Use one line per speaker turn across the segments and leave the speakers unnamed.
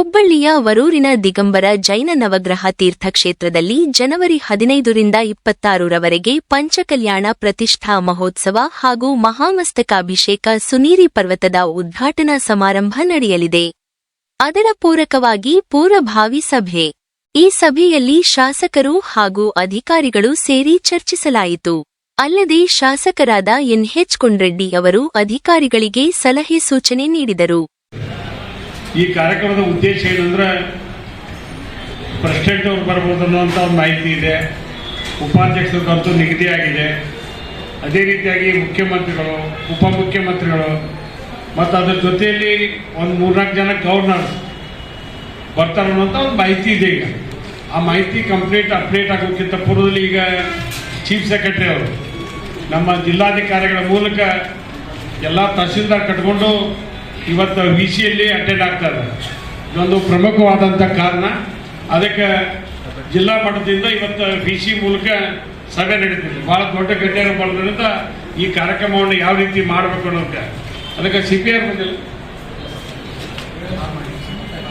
ಹುಬ್ಬಳ್ಳಿಯ ವರೂರಿನ ದಿಗಂಬರ ಜೈನ ನವಗ್ರಹ ತೀರ್ಥಕ್ಷೇತ್ರದಲ್ಲಿ ಜನವರಿ ಹದಿನೈದರಿಂದ ಇಪ್ಪತ್ತಾರರವರೆಗೆ ಪಂಚಕಲ್ಯಾಣ ಪ್ರತಿಷ್ಠಾ ಮಹೋತ್ಸವ ಹಾಗೂ ಮಹಾಮಸ್ತಕಾಭಿಷೇಕ ಸುನೀರಿ ಪರ್ವತದ ಉದ್ಘಾಟನಾ ಸಮಾರಂಭ ನಡೆಯಲಿದೆ. ಅದರ ಪೂರಕವಾಗಿ ಪೂರ್ವಭಾವಿ ಸಭೆ. ಈ ಸಭೆಯಲ್ಲಿ ಶಾಸಕರು ಹಾಗೂ ಅಧಿಕಾರಿಗಳು ಸೇರಿ ಚರ್ಚಿಸಲಾಯಿತು. ಅಲ್ಲದೆ ಶಾಸಕರಾದ ಎನ್ಎಚ್. ಕೊಂಡ್ರೆಡ್ಡಿ ಅವರು ಅಧಿಕಾರಿಗಳಿಗೆ ಸಲಹೆ ಸೂಚನೆ ನೀಡಿದರು.
ಈ ಕಾರ್ಯಕ್ರಮದ ಉದ್ದೇಶ ಏನಂದ್ರೆ ಪ್ರೆಸಿಡೆಂಟ್ ಅವರು ಬರ್ಬೋದು ಅನ್ನುವಂಥ ಒಂದು ಮಾಹಿತಿ ಇದೆ. ಉಪಾಧ್ಯಕ್ಷರಿಗಂತೂ ನಿಗದಿಯಾಗಿದೆ ಅದೇ ರೀತಿಯಾಗಿ ಮುಖ್ಯಮಂತ್ರಿಗಳು, ಉಪಮುಖ್ಯಮಂತ್ರಿಗಳು ಮತ್ತು ಅದರ ಜೊತೆಯಲ್ಲಿ ಒಂದು ಮೂರ್ನಾಲ್ಕು ಜನ ಗವರ್ನರ್ಸ್ ಬರ್ತಾರೆ ಅನ್ನುವಂಥ ಒಂದು ಮಾಹಿತಿ ಇದೆ ಈಗ. ಆ ಮಾಹಿತಿ ಕಂಪ್ಲೀಟ್ ಅಪ್ಡೇಟ್ ಆಗೋಕ್ಕಿಂತ ಪೂರ್ವದಲ್ಲಿ ಈಗ ಚೀಫ್ ಸೆಕ್ರೆಟರಿ ಅವರು ನಮ್ಮ ಜಿಲ್ಲಾಧಿಕಾರಿಗಳ ಮೂಲಕ ಎಲ್ಲ ತಹಸೀಲ್ದಾರ್ ಕಟ್ಕೊಂಡು ಇವತ್ತು ವಿ ಸಿಯಲ್ಲಿ ಅಟೆಂಡ್ ಆಗ್ತಾರೆ ಇದೊಂದು ಪ್ರಮುಖವಾದಂಥ ಕಾರಣ. ಅದಕ್ಕೆ ಜಿಲ್ಲಾ ಮಟ್ಟದಿಂದ ಇವತ್ತು ವಿ ಸಿ ಮೂಲಕ ಸಭೆ ನಡೀತಿದೆ. ಭಾಳ ದೊಡ್ಡ ಗಣ್ಯರು ಬರೋದ್ರಿಂದ ಈ ಕಾರ್ಯಕ್ರಮವನ್ನು ಯಾವ ರೀತಿ ಮಾಡಬೇಕು ಅನ್ನೋದಕ್ಕೆ. ಅದಕ್ಕೆ ಸಿ ಪಿ ಆರ್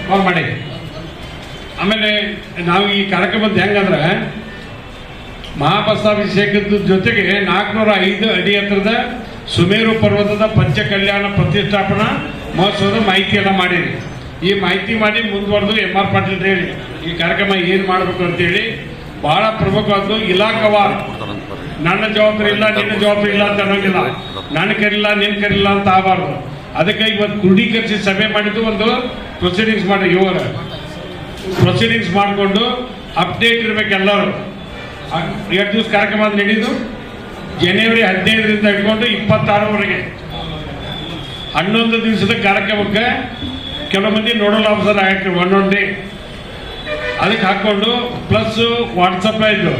ಕಾಲ್ ಮಾಡಿ. ಆಮೇಲೆ ನಾವು ಈ ಕಾರ್ಯಕ್ರಮದ ಹೆಂಗಂದ್ರೆ ಮಹಾಬಸಾಭಿಷೇಕದ ಜೊತೆಗೆ ನಾಲ್ಕುನೂರ ಐದು ಅಡಿ ಎತ್ತರದ ಸುಮೇರು ಪರ್ವತದ ಪಂಚಕಲ್ಯಾಣ ಪ್ರತಿಷ್ಠಾಪನಾ ಮಹೋತ್ಸವದ ಮಾಹಿತಿಯೆಲ್ಲ ಮಾಡಿರಿ. ಈ ಮಾಹಿತಿ ಮಾಡಿ ಮುಂದುವರೆದು ಎಂ ಆರ್ ಪಾಟೀಲ್ ಹೇಳಿ. ಈ ಕಾರ್ಯಕ್ರಮ ಏನು ಮಾಡಬೇಕು ಅಂತೇಳಿ ಬಹಳ ಪ್ರಮುಖವಾದ್ದು ಇಲಾಖವಾರ್ ನನ್ನ ಜವಾಬ್ದಾರಿ ಇಲ್ಲ, ನಿನ್ನ ಜವಾಬ್ದಾರಿ ಇಲ್ಲ ಅಂತ ಅನ್ನೋಂಗಿಲ್ಲ. ನನ್ನ ಕರಿಲ್ಲ ನಿನ್ನ ಕರಿಲ್ಲ ಅಂತ ಆಗಬಾರ್ದು. ಅದಕ್ಕೆ ಇವತ್ತು ಕ್ರೋಢೀಕರಿಸಿ ಸಭೆ ಮಾಡಿದ್ದು ಒಂದು ಪ್ರೊಸೀಡಿಂಗ್ಸ್ ಮಾಡಿ ಇವಾಗ ಪ್ರೊಸೀಡಿಂಗ್ಸ್ ಮಾಡಿಕೊಂಡು ಅಪ್ಡೇಟ್ ಇರ್ಬೇಕು ಎಲ್ಲರೂ. ಎರಡು ದಿವಸ ಕಾರ್ಯಕ್ರಮ ನಡೆಯುದು ಜನವರಿ ಹದಿನೈದರಿಂದ ಹಿಡ್ಕೊಂಡು ಇಪ್ಪತ್ತಾರವರೆಗೆ. ಹನ್ನೊಂದು ದಿವಸದ ಕಾರ್ಯಕ್ರಮಕ್ಕೆ ಕೆಲವು ಮಂದಿ ನೋಡಲ್ ಆಫೀಸರ್ ಹಾಕಿ ಒನ್ ಒನ್ ಡೇ ಅದಕ್ಕೆ ಹಾಕ್ಕೊಂಡು ಪ್ಲಸ್ ವಾಟ್ಸಪ್ ಇದು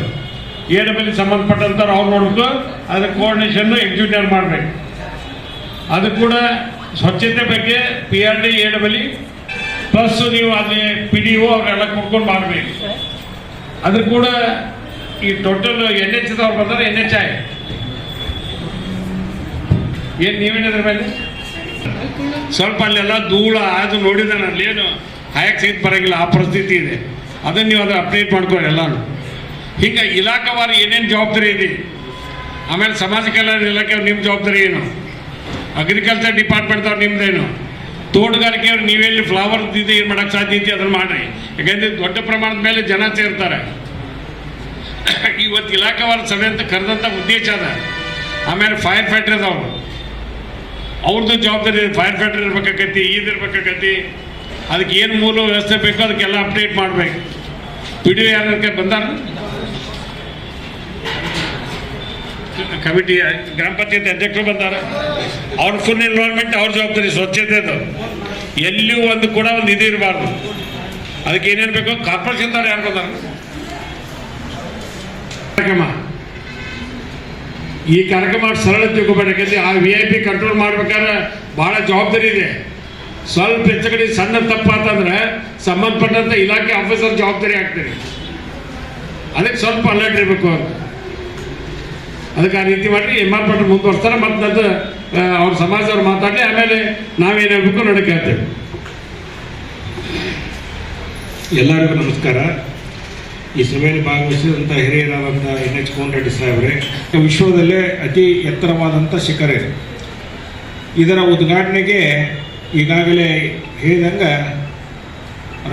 ಎ ಡಬ್ಲ್ಯೂ ಸಂಬಂಧಪಟ್ಟಂಥವ್ರು ಅವ್ರು ನೋಡ್ಬೇಕು ಅದಕ್ಕೆ ಕೋಆರ್ಡಿನೇಷನ್ನು ಎಕ್ಸಿಕ್ಯೂಟಿವ್ ಮಾಡಬೇಕು. ಅದು ಕೂಡ ಸ್ವಚ್ಛತೆ ಬಗ್ಗೆ P R D A W plus ನೀವು ಅಲ್ಲಿ ಪಿ ಡಿ ಒ ಅವರೆಲ್ಲ ಕೊಡ್ಕೊಂಡು ಮಾಡಬೇಕು. ಅದು ಕೂಡ ಈ ಟೋಟಲ್ ಎನ್ ಎಚ್ ಅವ್ರು ಬಂದರೆ ಎನ್ ಎಚ್ ಐ ಏನು ನೀವೇನಿದ್ರ ಮೇಲೆ? ಸ್ವಲ್ಪ ಅಲ್ಲೆಲ್ಲ ಧೂಳ ಅದು ನೋಡಿದ ಅಲ್ಲೇನು ಏನು ಹಾಯಕ್ ಸಹಿತ ಬರಂಗಿಲ್ಲ, ಆ ಪರಿಸ್ಥಿತಿ ಇದೆ. ಅದನ್ನು ನೀವು ಅದು ಅಪ್ಡೇಟ್ ಮಾಡ್ಕೊಳ್ಳಿ ಎಲ್ಲಾನು. ಹಿಂಗೆ ಇಲಾಖಾವಾರು ಏನೇನು ಜವಾಬ್ದಾರಿ ಇದೆ? ಆಮೇಲೆ ಸಮಾಜ ಕಲ್ಯಾಣ ಇಲಾಖೆ ನಿಮ್ಮ ಜವಾಬ್ದಾರಿ ಏನು? ಅಗ್ರಿಕಲ್ಚರ್ ಡಿಪಾರ್ಟ್ಮೆಂಟ್ ನಿಮ್ಮದೇನು ತೋಟಗಾರಿಕೆಯವ್ರು ತೋಟಗಾರಿಕೆ ಅವ್ರು ನೀವೆಲ್ಲಿ ಫ್ಲವರ್ ಇದೆ ಏನು ಮಾಡೋಕ್ಕೆ ಸಾಧ್ಯ ಐತಿ ಅದನ್ನು ಮಾಡಿರಿ. ಯಾಕಂದ್ರೆ ದೊಡ್ಡ ಪ್ರಮಾಣದ ಮೇಲೆ ಜನ ಸೇರ್ತಾರೆ. ಇವತ್ತು ಇಲಾಖಾವಾರ ಸಭೆ ಅಂತ ಕರೆದಂಥ ಉದ್ದೇಶ ಅದ. ಆಮೇಲೆ ಫೈರ್ ಫೈಟರ್ ಅದಾವರು ಅವ್ರದ್ದು ಜವಾಬ್ದಾರಿ ಫೈರ್ ಫೈಟರ್ ಇರ್ಬೇಕಾಕೈತಿ ಇದಿರ್ಬೇಕಾಕೈತಿ ಅದಕ್ಕೆ ಏನು ಮೂಲ ವ್ಯವಸ್ಥೆ ಬೇಕೋ ಅದಕ್ಕೆಲ್ಲ ಅಪ್ಡೇಟ್ ಮಾಡಬೇಕು. ಪಿ ಡಿ ಯಾರಕ್ಕೆ ಬಂದಾರ? ಕಮಿಟಿ, ಗ್ರಾಮ ಪಂಚಾಯತ್ ಅಧ್ಯಕ್ಷರು ಬಂದಾರ. ಅವ್ರ ಫುಲ್ ಇನ್ವಾಲ್ವ್ಮೆಂಟ್ ಅವ್ರ ಜವಾಬ್ದಾರಿ ಸ್ವಚ್ಛತೆದು ಎಲ್ಲಿಯೂ ಒಂದು ಕೂಡ ಒಂದು ಇದು ಇರಬಾರ್ದು. ಅದಕ್ಕೆ ಏನೇನು ಬೇಕೋ ಕಾರ್ಪೊರೇಷನ್ ಯಾರು ಬಂದಾರ? ಈ ಕಾರ್ಯಕ್ರಮ ಸರಳ ತಿಳ್ಕೊಬೇಡ ಯಾಕಂದ್ರೆ ಆ ವಿ ಐ ಪಿ ಕಂಟ್ರೋಲ್ ಮಾಡ್ಬೇಕಾದ್ರೆ ಬಹಳ ಜವಾಬ್ದಾರಿ ಇದೆ. ಸ್ವಲ್ಪ ಹೆಚ್ಚು ಕಡೆ ಸಣ್ಣ ತಪ್ಪಾತಂದ್ರೆ ಸಂಬಂಧಪಟ್ಟಂತ ಇಲಾಖೆ ಆಫೀಸರ್ ಜವಾಬ್ದಾರಿ ಆಗ್ತಾರೆ. ಅದಕ್ಕೆ ಸ್ವಲ್ಪ ಅಲರ್ಟ್ ಇರಬೇಕು ಅವ್ರು. ಅದಕ್ಕೆ ಆ ರೀತಿ ಮಾಡಿ ಎಂ ಆರ್ ಪಾಟೀಲ್ ಮುಂದುವರ್ಸ್ತಾರೆ, ಮತ್ತು ಅದು ಅವ್ರ ಸಮಾಜದವ್ರು ಮಾತಾಡಿ ಆಮೇಲೆ ನಾವೇನು ಹೇಳ್ಬೇಕು ನೋಡಕ್ಕೆ ಹೇಳ್ತೇವೆ.
ಎಲ್ಲರಿಗೂ ನಮಸ್ಕಾರ. ಈ ಸಭೆಯಲ್ಲಿ ಭಾಗವಹಿಸಿದಂಥ ಹಿರಿಯರಾದಂಥ ಎನ್ ಎಚ್ ಕೋನ್ ರೆಡ್ಡಿ ಸಾಹೇಬ್ರೆ ವಿಶ್ವದಲ್ಲೇ ಅತಿ ಎತ್ತರವಾದಂಥ ಶಿಖರ ಇದೆ. ಇದರ ಉದ್ಘಾಟನೆಗೆ ಈಗಾಗಲೇ ಹೇಳಿದಂಗೆ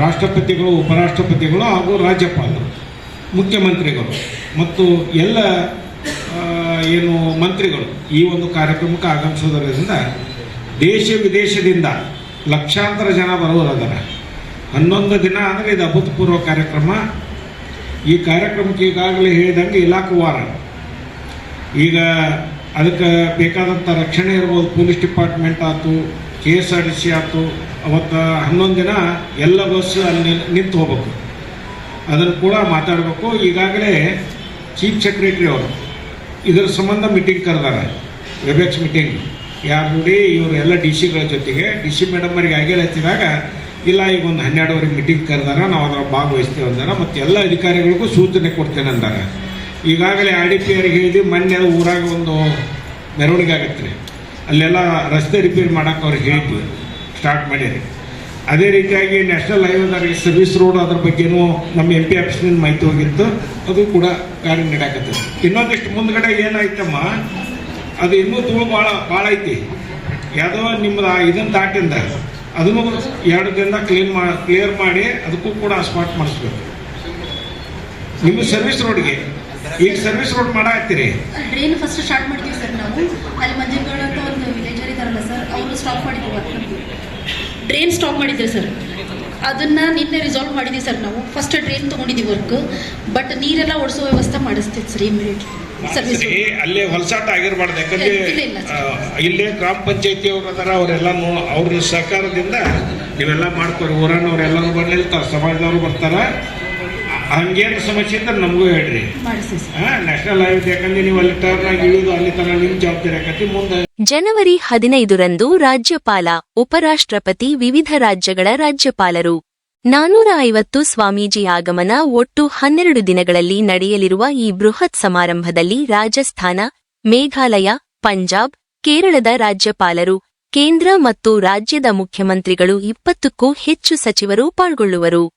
ರಾಷ್ಟ್ರಪತಿಗಳು, ಉಪರಾಷ್ಟ್ರಪತಿಗಳು ಹಾಗೂ ರಾಜ್ಯಪಾಲರು, ಮುಖ್ಯಮಂತ್ರಿಗಳು ಮತ್ತು ಎಲ್ಲ ಏನು ಮಂತ್ರಿಗಳು ಈ ಒಂದು ಕಾರ್ಯಕ್ರಮಕ್ಕೆ ಆಗಮಿಸೋದರಿಂದ ದೇಶ ವಿದೇಶದಿಂದ ಲಕ್ಷಾಂತರ ಜನ ಬರುವುದರ ಹನ್ನೊಂದು ದಿನ ಅಂದರೆ ಇದು ಅಭೂತಪೂರ್ವ ಕಾರ್ಯಕ್ರಮ. ಈ ಕಾರ್ಯಕ್ರಮಕ್ಕೆ ಈಗಾಗಲೇ ಹೇಳಿದಂಗೆ ಇಲಾಖಾವಾರ ಈಗ ಅದಕ್ಕೆ ಬೇಕಾದಂಥ ರಕ್ಷಣೆ ಇರ್ಬೋದು, ಪೊಲೀಸ್ ಡಿಪಾರ್ಟ್ಮೆಂಟ್ ಆಯ್ತು K S R T C ಆಯ್ತು, ಅವತ್ತು ಹನ್ನೊಂದು ದಿನ ಎಲ್ಲ ಬಸ್ ಅಲ್ಲಿ ನಿಂತು ಹೋಗ್ಬೇಕು. ಅದನ್ನು ಕೂಡ ಮಾತಾಡಬೇಕು. ಈಗಾಗಲೇ ಚೀಫ್ ಸೆಕ್ರೆಟರಿ ಅವರು ಇದರ ಸಂಬಂಧ ಮೀಟಿಂಗ್ ಕರೆದಾರೆ. Webex meeting. ಯಾರು ನೋಡಿ ಇವರು ಎಲ್ಲ ಡಿ ಸಿಗಳ ಜೊತೆಗೆ, ಡಿ ಸಿ ಮೇಡಮ್ ಅವರಿಗೆ ಆಗಿಲ್ಲ ಹಚ್ಚಿದಾಗ ಇಲ್ಲ ಈಗ ಒಂದು ಹನ್ನೆರಡುವರೆ ಮೀಟಿಂಗ್ ಕರೆದಾರ, ನಾವು ಅದರ ಭಾಗವಹಿಸ್ತೇವೆ ಅಂದಾರ, ಮತ್ತು ಎಲ್ಲ ಅಧಿಕಾರಿಗಳಿಗೂ ಸೂಚನೆ ಕೊಡ್ತೇನೆ ಅಂದಾರ. ಈಗಾಗಲೇ ಆರ್ ಡಿ ಪಿ ಅವರಿಗೆ ಹೇಳಿದ್ವಿ, ಮೊನ್ನೆ ಊರಾಗ ಒಂದು ಮೆರವಣಿಗೆ ಆಗತ್ತೆ ರೀ. ಅಲ್ಲೆಲ್ಲ ರಸ್ತೆ ರಿಪೇರಿ ಮಾಡಕ್ಕೆ ಅವ್ರಿಗೆ ಹೇಳಿದ್ವಿ ಸ್ಟಾರ್ಟ್ ಮಾಡ್ಯಾರಿ. ಅದೇ ರೀತಿಯಾಗಿ ನ್ಯಾಷನಲ್ ಹೈವೇದಾರಿ ಸರ್ವಿಸ್ ರೋಡ್ ಅದ್ರ ಬಗ್ಗೆನೂ ನಮ್ಮ ಎಂ ಪಿ ಆಫೀಸ್ನಿಂದ ಮಾಹಿತಿ ಹೋಗಿತ್ತು, ಅದು ಕೂಡ ಕಾರ್ಯ ನೀಡಾಕತ್ತೆ ಇನ್ನೊಂದಿಷ್ಟು ಮುಂದ್ಗಡೆ ಏನಾಯ್ತಮ್ಮ, ಅದು ಇನ್ನೂ ತುಂಬ ಭಾಳ ಭಾಳ ಐತಿ. ಯಾವುದೋ ನಿಮ್ಮದು ಇದನ್ನು ದಾಟಿಂದ ಅದನ್ನು ಎರಡು ದಿನ ಕ್ಲೀನ್ ಮಾ ಕ್ಲಿಯರ್ ಮಾಡಿ ಅದಕ್ಕೂ ಕೂಡ ಸ್ಪಾಟ್ ಮಾಡಿಸ್ಬೇಕು. ನಿಮ್ಮ ಸರ್ವಿಸ್ ರೋಡ್ಗೆ ಈಗ ಸರ್ವಿಸ್ ರೋಡ್ ಮಾಡಾಕತ್ತೀರಿ
ಡ್ರೈನ್ ಫಸ್ಟ್ ಸ್ಟಾರ್ಟ್ ಮಾಡ್ತೀವಿ ಸರ್ ನಾವು. ಅಲ್ಲಿ ಮಂಜೇಗೌಡ ಅಂತ ಒಂದು ವಿಲೇಜರ್ ಇದಾರಲ್ಲ ಸರ್ ಅವರು ಸ್ಟಾಪ್ ಮಾಡಿದ್ವಿ ವರ್ಕ್ ಡ್ರೈನ್ ಸ್ಟಾಪ್ ಮಾಡಿದ್ದೀವಿ ಸರ್ ಅದನ್ನು ನಿನ್ನೆ ರಿಸಾಲ್ವ್ ಮಾಡಿದ್ದೀವಿ ಸರ್ ನಾವು. ಫಸ್ಟ್ ಡ್ರೈನ್ ತೊಗೊಂಡಿದ್ದೀವಿ ವರ್ಕ್ ಬಟ್ ನೀರೆಲ್ಲ ಓಡಿಸೋ ವ್ಯವಸ್ಥೆ ಮಾಡಿಸ್ತೀವಿ ಸರ್ ಇಮಿಡಿಯೇಟ್ಲಿ
ಅಲ್ಲೇ ಹೊಲಸಾಟ ಆಗಿರಬಾರ್ದು ಯಾಕಂದ್ರೆ
ಇಲ್ಲ,
ಗ್ರಾಮ ಪಂಚಾಯತಿ ಅವ್ರು ಅದಾರ ಅವರೆಲ್ಲ ಅವ್ರ ಸಹಕಾರದಿಂದ ನೀವೆಲ್ಲ ಮಾಡ್ಕೊರಿ ಊರನ್ನವ್ರೆಲ್ಲರೂ ಬರ್ಲಿರ್ತಾರೆ ಸಮಾಜದವ್ರು ಬರ್ತಾರ. ಹಂಗೇನು ಸಮಸ್ಯೆ ಇದ್ರೆ ನಮಗೂ ಹೇಳ್ರಿ. ನ್ಯಾಷನಲ್ ಹೈವೇ ಯಾಕಂದ್ರೆ ನೀವು ಅಲ್ಲಿ ಟರ್ನಾಗಿ ಇಳಿದು ಅಲ್ಲಿ ತರ ನಿಮ್ ಜವಾಬ್ದಾರಿ ಆಕತಿ ಮುಂದೆ
ಜನವರಿ ಹದಿನೈದರಂದು ರಾಜ್ಯಪಾಲ ಉಪರಾಷ್ಟ್ರಪತಿ ವಿವಿಧ ರಾಜ್ಯಗಳ ರಾಜ್ಯಪಾಲರು. ನಾನೂರ ಐವತ್ತು ಸ್ವಾಮೀಜಿ ಆಗಮನ ಒಟ್ಟು ಹನ್ನೆರಡು ದಿನಗಳಲ್ಲಿ ನಡೆಯಲಿರುವ ಈ ಬೃಹತ್ ಸಮಾರಂಭದಲ್ಲಿ ರಾಜಸ್ಥಾನ, ಮೇಘಾಲಯ, ಪಂಜಾಬ್, ಕೇರಳದ ರಾಜ್ಯಪಾಲರು, ಕೇಂದ್ರ ಮತ್ತು ರಾಜ್ಯದ ಮುಖ್ಯಮಂತ್ರಿಗಳು ಇಪ್ಪತ್ತಕ್ಕೂ ಹೆಚ್ಚು ಸಚಿವರು ಪಾಲ್ಗೊಳ್ಳುವರು.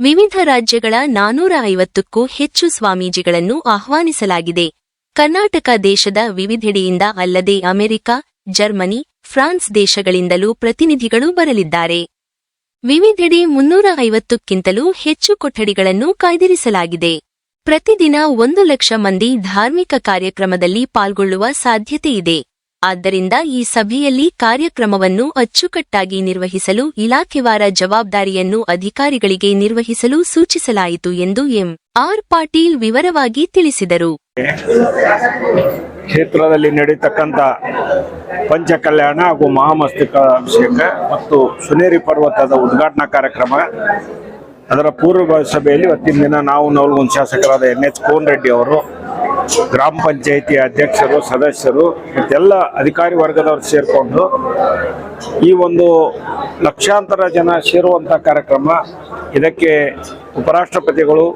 ವಿವಿಧ ರಾಜ್ಯಗಳ ನಾನೂರ ಐವತ್ತಕ್ಕೂ ಹೆಚ್ಚು ಸ್ವಾಮೀಜಿಗಳನ್ನು ಆಹ್ವಾನಿಸಲಾಗಿದೆ. ಕರ್ನಾಟಕ ದೇಶದ ವಿವಿಧೆಡೆಯಿಂದ ಅಲ್ಲದೆ ಅಮೆರಿಕ, ಜರ್ಮನಿ, ಫ್ರಾನ್ಸ್ ದೇಶಗಳಿಂದಲೂ ಪ್ರತಿನಿಧಿಗಳು ಬರಲಿದ್ದಾರೆ. ವಿವಿಧೆಡೆ ಮುನ್ನೂರ ಐವತ್ತಕ್ಕಿಂತಲೂ ಹೆಚ್ಚು ಕೊಠಡಿಗಳನ್ನು ಕಾಯ್ದಿರಿಸಲಾಗಿದೆ. ಪ್ರತಿದಿನ ಒಂದು ಲಕ್ಷ ಮಂದಿ ಧಾರ್ಮಿಕ ಕಾರ್ಯಕ್ರಮದಲ್ಲಿ ಪಾಲ್ಗೊಳ್ಳುವ ಸಾಧ್ಯತೆಯಿದೆ ಆದ್ದರಿಂದ ಈ ಸಭೆಯಲ್ಲಿ ಕಾರ್ಯಕ್ರಮವನ್ನು ಅಚ್ಚುಕಟ್ಟಾಗಿ ನಿರ್ವಹಿಸಲು ಇಲಾಖೆವಾರ ಜವಾಬ್ದಾರಿಯನ್ನು ಅಧಿಕಾರಿಗಳಿಗೆ ನಿರ್ವಹಿಸಲು ಸೂಚಿಸಲಾಯಿತು ಎಂದು ಎಂ. ಆರ್ ಪಾಟೀಲ್ ವಿವರವಾಗಿ ತಿಳಿಸಿದರು.
ಕ್ಷೇತ್ರದಲ್ಲಿ ನಡೀತಕ್ಕಂಥ ಪಂಚಕಲ್ಯಾಣ ಹಾಗೂ ಮಹಾಮಸ್ತಿಕಾಭಿಷೇಕ ಮತ್ತು ಸುನೇರಿ ಪರ್ವತದ ಉದ್ಘಾಟನಾ ಕಾರ್ಯಕ್ರಮ. ಅದರ ಪೂರ್ವ ಸಭೆಯಲ್ಲಿ ಇವತ್ತಿನ ದಿನ ನಾವು ನವಲಗುಂದ ಶಾಸಕರಾದ ಎನ್ ಎಚ್ ಕೋನ್ ರೆಡ್ಡಿ ಅವರು, ಗ್ರಾಮ ಪಂಚಾಯಿತಿ ಅಧ್ಯಕ್ಷರು, ಸದಸ್ಯರು ಮತ್ತೆಲ್ಲ ಅಧಿಕಾರಿ ವರ್ಗದವರು ಸೇರಿಕೊಂಡು ಈ ಒಂದು ಲಕ್ಷಾಂತರ ಜನ ಸೇರುವಂಥ ಕಾರ್ಯಕ್ರಮ. ಇದಕ್ಕೆ ಉಪರಾಷ್ಟ್ರಪತಿಗಳು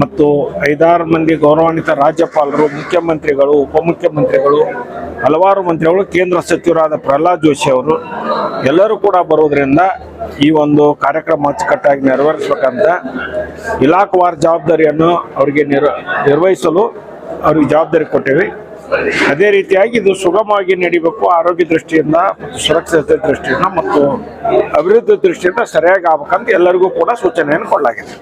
ಮತ್ತು ಐದಾರು ಮಂದಿ ಗೌರವಾನ್ವಿತ ರಾಜ್ಯಪಾಲರು, ಮುಖ್ಯಮಂತ್ರಿಗಳು, ಉಪಮುಖ್ಯಮಂತ್ರಿಗಳು, ಹಲವಾರು ಮಂತ್ರಿಗಳು, ಕೇಂದ್ರ ಸಚಿವರಾದ ಪ್ರಹ್ಲಾದ್ ಜೋಶಿ ಅವರು. ಎಲ್ಲರೂ ಕೂಡ ಬರೋದ್ರಿಂದ ಈ ಒಂದು ಕಾರ್ಯಕ್ರಮ ಅಚ್ಚುಕಟ್ಟಾಗಿ ನೆರವೇರಿಸಬೇಕಂತ ಇಲಾಖವಾರ್ ಜವಾಬ್ದಾರಿಯನ್ನು ಅವರಿಗೆ ನಿರ್ ನಿರ್ವಹಿಸಲು ಅವ್ರಿಗೆ ಜವಾಬ್ದಾರಿ ಕೊಟ್ಟೇವೆ. ಅದೇ ರೀತಿಯಾಗಿ ಇದು ಸುಗಮವಾಗಿ ನಡಿಬೇಕು, ಆರೋಗ್ಯ ದೃಷ್ಟಿಯಿಂದ ಸುರಕ್ಷತೆ ದೃಷ್ಟಿಯಿಂದ ಮತ್ತು ಅಭಿವೃದ್ಧಿ ದೃಷ್ಟಿಯಿಂದ ಸರಿಯಾಗಿ ಆಗ್ಬೇಕಂತ ಎಲ್ಲರಿಗೂ ಕೂಡ ಸೂಚನೆಯನ್ನು ಕೊಡಲಾಗಿದೆ.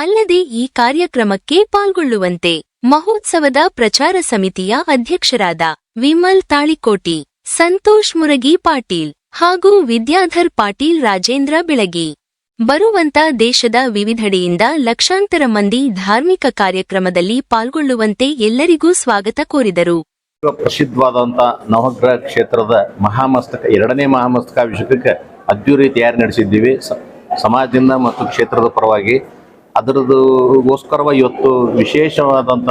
ಅಲ್ಲದೆ ಈ ಕಾರ್ಯಕ್ರಮಕ್ಕೆ ಪಾಲ್ಗೊಳ್ಳುವಂತೆ ಮಹೋತ್ಸವದ ಪ್ರಚಾರ ಸಮಿತಿಯ ಅಧ್ಯಕ್ಷರಾದ ವಿಮಲ್ ತಾಳಿಕೋಟಿ, ಸಂತೋಷ್ ಮುರಗಿ ಪಾಟೀಲ್ ಹಾಗೂ ವಿದ್ಯಾಧರ್ ಪಾಟೀಲ್ ರಾಜೇಂದ್ರ ಬೆಳಗಿ. ಬರುವಂತ ದೇಶದ ವಿವಿಧೆಡೆಯಿಂದ ಲಕ್ಷಾಂತರ ಮಂದಿ ಧಾರ್ಮಿಕ ಕಾರ್ಯಕ್ರಮದಲ್ಲಿ ಪಾಲ್ಗೊಳ್ಳುವಂತೆ ಎಲ್ಲರಿಗೂ ಸ್ವಾಗತ ಕೋರಿದರು.
ಪ್ರಸಿದ್ಧವಾದಂಥ ನವಗ್ರಹ ಕ್ಷೇತ್ರದ ಮಹಾಮಸ್ತಕ, ಎರಡನೇ ಮಹಾಮಸ್ತಕಾಭಿಷೇಕಕ್ಕೆ ಅದ್ದೂರಿ ತಯಾರಿ ನಡೆಸಿದ್ದೀವಿ. ಸಮಾಜದಿಂದ ಮತ್ತು ಕ್ಷೇತ್ರದ ಪರವಾಗಿ ಅದರದಕ್ಕೋಸ್ಕರವಾಗಿ ಇವತ್ತು ವಿಶೇಷವಾದಂಥ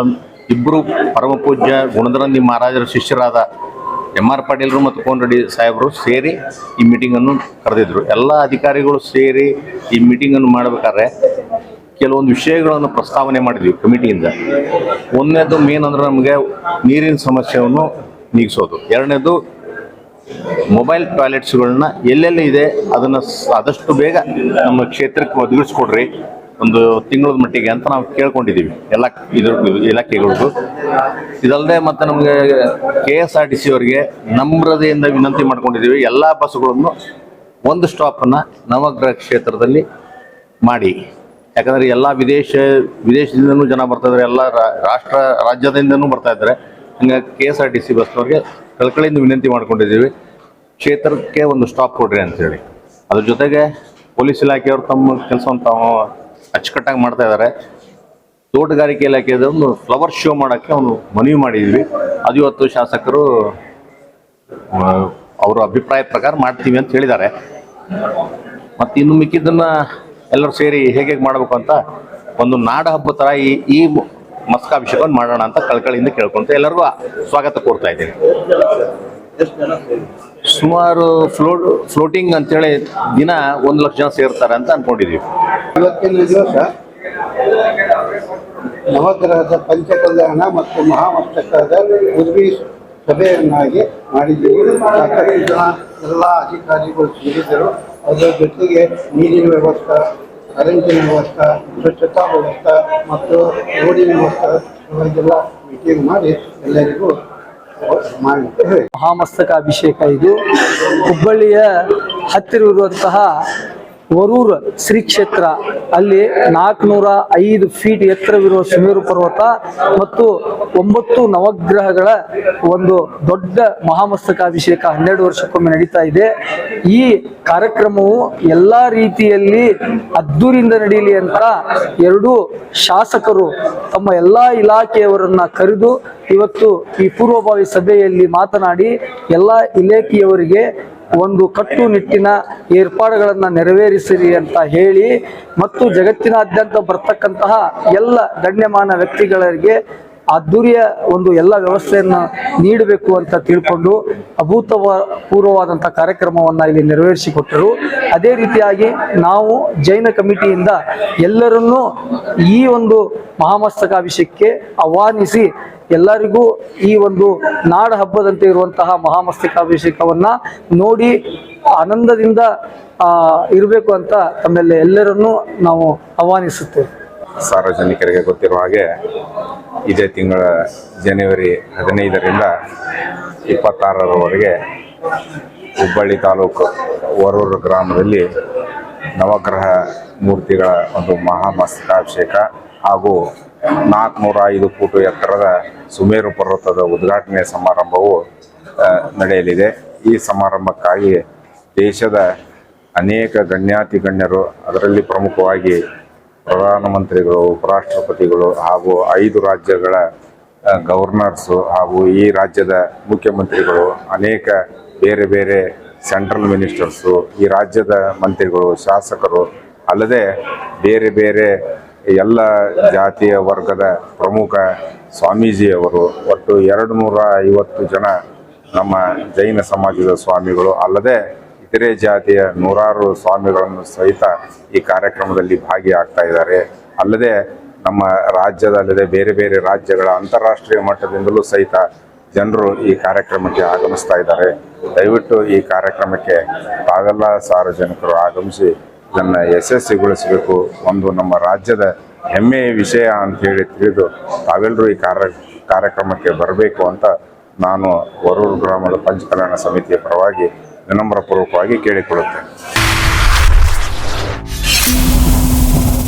ಇಬ್ಬರು ಪರಮ ಪೂಜ್ಯ ಗುಣಧರಂದಿ ಮಹಾರಾಜರ ಶಿಷ್ಯರಾದ ಎಂ ಆರ್ ಪಾಟೀಲ್ರು ಮತ್ತು ಕೋನ್ ರೆಡ್ಡಿ ಸಾಹೇಬರು ಸೇರಿ ಈ ಮೀಟಿಂಗನ್ನು ಕರೆದಿದ್ರು. ಎಲ್ಲ ಅಧಿಕಾರಿಗಳು ಸೇರಿ ಈ ಮೀಟಿಂಗನ್ನು ಮಾಡಬೇಕಾದ್ರೆ ಕೆಲವೊಂದು ವಿಷಯಗಳನ್ನು ಪ್ರಸ್ತಾವನೆ ಮಾಡಿದ್ವಿ ಕಮಿಟಿಯಿಂದ. ಒಂದನೇದು ಮೇನ್ ಅಂದ್ರೆ ನಮಗೆ ನೀರಿನ ಸಮಸ್ಯೆಯನ್ನು ನೀಗಿಸೋದು. ಎರಡನೇದು ಮೊಬೈಲ್ ಟಾಯ್ಲೆಟ್ಸ್ಗಳನ್ನ ಎಲ್ಲೆಲ್ಲಿ ಇದೆ ಅದನ್ನು ಆದಷ್ಟು ಬೇಗ ನಮ್ಮ ಕ್ಷೇತ್ರಕ್ಕೆ ಒದಗಿಸ್ಕೊಡ್ರಿ. ಒಂದು ತಿಂಗಳ ಮಟ್ಟಿಗೆ ಅಂತ ನಾವು ಕೇಳ್ಕೊಂಡಿದ್ದೀವಿ ಎಲ್ಲ ಇದ್ರ ಇಲಾಖೆಗಳಿಗೂ ಇದಲ್ಲದೆ ಮತ್ತೆ ನಮಗೆ K S R T C ಅವರಿಗೆ ನಮ್ರತೆಯಿಂದ ವಿನಂತಿ ಮಾಡ್ಕೊಂಡಿದ್ದೀವಿ ಎಲ್ಲ ಬಸ್ಗಳನ್ನು ಒಂದು ಸ್ಟಾಪನ್ನು ನವಗ್ರಹ ಕ್ಷೇತ್ರದಲ್ಲಿ ಮಾಡಿ. ಯಾಕಂದ್ರೆ ಎಲ್ಲ ವಿದೇಶ, ವಿದೇಶದಿಂದನೂ ಜನ ಬರ್ತಾ ಇದ್ದಾರೆ ಎಲ್ಲ ರಾಷ್ಟ್ರ ರಾಜ್ಯದಿಂದನೂ ಬರ್ತಾ ಇದ್ದಾರೆ ಹಂಗಾಗಿ K S R T C ಬಸ್ನವ್ರಿಗೆ ಕಳ್ಕಳಿಯಿಂದ ವಿನಂತಿ ಮಾಡ್ಕೊಂಡಿದ್ದೀವಿ ಕ್ಷೇತ್ರಕ್ಕೆ ಒಂದು ಸ್ಟಾಪ್ ಕೊಡ್ರಿ ಅಂತೇಳಿ. ಅದ್ರ ಜೊತೆಗೆ ಪೊಲೀಸ್ ಇಲಾಖೆಯವರು ತಮ್ಮ ಕೆಲಸವನ್ನು ತಾವು ಅಚ್ಚುಕಟ್ಟಾಗಿ ಮಾಡ್ತಾ ಇದ್ದಾರೆ ತೋಟಗಾರಿಕೆ ಇಲಾಖೆಯಿಂದ ಒಂದು ಫ್ಲವರ್ ಶೋ ಮಾಡೋಕ್ಕೆ ಅವನು ಮನವಿ ಮಾಡಿದ್ವಿ. ಅದು ಇವತ್ತು ಶಾಸಕರು ಅವರ ಅಭಿಪ್ರಾಯ ಪ್ರಕಾರ ಮಾಡ್ತೀವಿ ಅಂತ ಹೇಳಿದ್ದಾರೆ. ಮತ್ತು ಇನ್ನು ಮಿಕ್ಕಿದ್ದನ್ನ ಎಲ್ಲರೂ ಸೇರಿ ಹೇಗೆ ಹೇಗೆ ಮಾಡಬೇಕು ಅಂತ ಒಂದು ನಾಡ ಹಬ್ಬ ಥರ ಈ ಈ ಮಸ್ಕಾಭಿಷೇಕವನ್ನು ಮಾಡೋಣ ಅಂತ ಕಳ್ಕಳಿಯಿಂದ ಕೇಳ್ಕೊಂತ ಎಲ್ಲರಿಗೂ ಸ್ವಾಗತ ಕೋರ್ತಾ ಇದ್ದೀನಿ. ಸುಮಾರು ಫ್ಲೋಟ್ ಫ್ಲೋಟಿಂಗ್ ಅಂತೇಳಿ ದಿನ ಒಂದು ಲಕ್ಷ ಜನ ಸೇರ್ತಾರೆ ಅಂತ ಅನ್ಕೊಂಡಿದೀವಿ.
ಇವತ್ತಿನ ದಿವಸ ನವಗ್ರಹದ ಪಂಚಕಲ್ಯಾಣ ಮತ್ತು ಮಹಾಮಸ್ತಕದ ಉದ್ವಿ ಸಭೆಯನ್ನಾಗಿ ಮಾಡಿದ್ದೀವಿ. ಜನ ಎಲ್ಲ ಅಧಿಕಾರಿಗಳು ಸೇರಿದ್ದರು. ಅದರ ಜೊತೆಗೆ ನೀರಿನ ವ್ಯವಸ್ಥೆ ಕರೆಂಟಿನ ವ್ಯವಸ್ಥೆ, ಸ್ವಚ್ಛತಾ ವ್ಯವಸ್ಥೆ ಮತ್ತು ರೋಡಿನ ವ್ಯವಸ್ಥೆ ಇವಾಗೆಲ್ಲ ಮೀಟಿಂಗ್ ಮಾಡಿ ಎಲ್ಲರಿಗೂ
ಮಹಾಮಸ್ತಕ ಅಭಿಷೇಕ ಇದು. ಹುಬ್ಬಳ್ಳಿಯ ಹತ್ತಿರವಿರುವಂತಹ ವರೂರ್ ಶ್ರೀ ಕ್ಷೇತ್ರ. ಅಲ್ಲಿ ನಾಲ್ಕುನೂರ ಐದು ಫೀಟ್ ಎತ್ತರವಿರುವ ಸುಮೇರು ಪರ್ವತ ಮತ್ತು ಒಂಬತ್ತು ನವಗ್ರಹಗಳ ಒಂದು ದೊಡ್ಡ ಮಹಾಮಸ್ತಕಾಭಿಷೇಕ ಹನ್ನೆರಡು ವರ್ಷಕ್ಕೊಮ್ಮೆ ನಡೀತಾ ಇದೆ. ಈ ಕಾರ್ಯಕ್ರಮವು ಎಲ್ಲ ರೀತಿಯಲ್ಲಿ ಅದ್ದೂರಿಂದ ನಡೀಲಿ ಅಂತ ಎರಡು ಶಾಸಕರು ತಮ್ಮ ಎಲ್ಲ ಇಲಾಖೆಯವರನ್ನ ಕರೆದು ಇವತ್ತು ಈ ಪೂರ್ವಭಾವಿ ಸಭೆಯಲ್ಲಿ ಮಾತನಾಡಿ ಎಲ್ಲ ಇಲಾಖೆಯವರಿಗೆ ಒಂದು ಕಟ್ಟುನಿಟ್ಟಿನ ಏರ್ಪಾಡುಗಳನ್ನು ನೆರವೇರಿಸಿರಿ ಅಂತ ಹೇಳಿ ಮತ್ತು ಜಗತ್ತಿನಾದ್ಯಂತ ಬರ್ತಕ್ಕಂತಹ ಎಲ್ಲ ಗಣ್ಯಮಾನ ವ್ಯಕ್ತಿಗಳಿಗೆ ಅದ್ದೂರಿಯ ಒಂದು ಎಲ್ಲ ವ್ಯವಸ್ಥೆಯನ್ನು ನೀಡಬೇಕು ಅಂತ ತಿಳ್ಕೊಂಡು ಅಭೂತವ ಪೂರ್ವವಾದಂಥ ಕಾರ್ಯಕ್ರಮವನ್ನು ಇಲ್ಲಿ ನೆರವೇರಿಸಿಕೊಟ್ಟರು. ಅದೇ ರೀತಿಯಾಗಿ ನಾವು ಜೈನ ಕಮಿಟಿಯಿಂದ ಎಲ್ಲರನ್ನೂ ಈ ಒಂದು ಮಹಾಮಸ್ತಕಾಭಿಷೇಕಕ್ಕೆ ಆಹ್ವಾನಿಸಿ ಎಲ್ಲರಿಗೂ ಈ ಒಂದು ನಾಡ ಹಬ್ಬದಂತೆ ಇರುವಂತಹ ಮಹಾಮಸ್ತಿಕಾಭಿಷೇಕವನ್ನ ನೋಡಿ ಆನಂದದಿಂದ ಇರಬೇಕು ಅಂತ ತಮ್ಮೆಲ್ಲ ಎಲ್ಲರನ್ನೂ ನಾವು ಆಹ್ವಾನಿಸುತ್ತೇವೆ.
ಸಾರ್ವಜನಿಕರಿಗೆ ಗೊತ್ತಿರುವ ಹಾಗೆ ಇದೇ ತಿಂಗಳ ಜನವರಿ ಹದಿನೈದರಿಂದ ಇಪ್ಪತ್ತಾರರವರೆಗೆ ಹುಬ್ಬಳ್ಳಿ ತಾಲೂಕು ವರೂರು ಗ್ರಾಮದಲ್ಲಿ ನವಗ್ರಹ ಮೂರ್ತಿಗಳ ಒಂದು ಮಹಾಮಸ್ತಕಾಭಿಷೇಕ ಹಾಗೂ ನಾಲ್ಕುನೂರ ಐದು ಫೂಟು ಎತ್ತರದ ಸುಮೇರು ಪರ್ವತದ ಉದ್ಘಾಟನೆ ಸಮಾರಂಭವು ನಡೆಯಲಿದೆ. ಈ ಸಮಾರಂಭಕ್ಕಾಗಿ ದೇಶದ ಅನೇಕ ಗಣ್ಯಾತಿ ಗಣ್ಯರು, ಅದರಲ್ಲಿ ಪ್ರಮುಖವಾಗಿ ಪ್ರಧಾನಮಂತ್ರಿಗಳು, ಉಪರಾಷ್ಟ್ರಪತಿಗಳು ಹಾಗೂ ಐದು ರಾಜ್ಯಗಳ ಗವರ್ನರ್ಸು ಹಾಗೂ ಈ ರಾಜ್ಯದ ಮುಖ್ಯಮಂತ್ರಿಗಳು, ಅನೇಕ ಬೇರೆ ಬೇರೆ ಸೆಂಟ್ರಲ್ ಮಿನಿಸ್ಟರ್ಸು, ಈ ರಾಜ್ಯದ ಮಂತ್ರಿಗಳು, ಶಾಸಕರು, ಅಲ್ಲದೆ ಬೇರೆ ಬೇರೆ ಎಲ್ಲ ಜಾತಿಯ ವರ್ಗದ ಪ್ರಮುಖ ಸ್ವಾಮೀಜಿಯವರು ಒಟ್ಟು ಎರಡು ನೂರ ಐವತ್ತು ಜನ ನಮ್ಮ ಜೈನ ಸಮಾಜದ ಸ್ವಾಮಿಗಳು. ಅಲ್ಲದೆ ಇತರೆ ಜಾತಿಯ ನೂರಾರು ಸ್ವಾಮಿಗಳನ್ನು ಸಹಿತ ಈ ಕಾರ್ಯಕ್ರಮದಲ್ಲಿ ಭಾಗಿಯಾಗ್ತಾ ಇದ್ದಾರೆ. ಅಲ್ಲದೆ ನಮ್ಮ ರಾಜ್ಯದ ಅಲ್ಲದೆ ಬೇರೆ ಬೇರೆ ರಾಜ್ಯಗಳ ಅಂತಾರಾಷ್ಟ್ರೀಯ ಮಟ್ಟದಿಂದಲೂ ಸಹಿತ ಜನರು ಈ ಕಾರ್ಯಕ್ರಮಕ್ಕೆ ಆಗಮಿಸ್ತಾ ಇದ್ದಾರೆ. ದಯವಿಟ್ಟು ಈ ಕಾರ್ಯಕ್ರಮಕ್ಕೆ ತಾವೆಲ್ಲ ಸಾರ್ವಜನಿಕರು ಆಗಮಿಸಿ ಇದನ್ನು ಯಶಸ್ವಿಗೊಳಿಸಬೇಕು, ಒಂದು ನಮ್ಮ ರಾಜ್ಯದ ಹೆಮ್ಮೆಯ ವಿಷಯ ಅಂತೇಳಿ ತಿಳಿದು ತಾವೆಲ್ಲರೂ ಈ ಕಾರ್ಯ, ಕಾರ್ಯಕ್ರಮಕ್ಕೆ ಬರಬೇಕು ಅಂತ ನಾನು ವರೂರು ಗ್ರಾಮದ ಪಂಚಕಲ್ಯಾಣ ಸಮಿತಿಯ ಪರವಾಗಿ ವಿನಮ್ರಪೂರ್ವಕವಾಗಿ ಕೇಳಿಕೊಳ್ಳುತ್ತೇನೆ.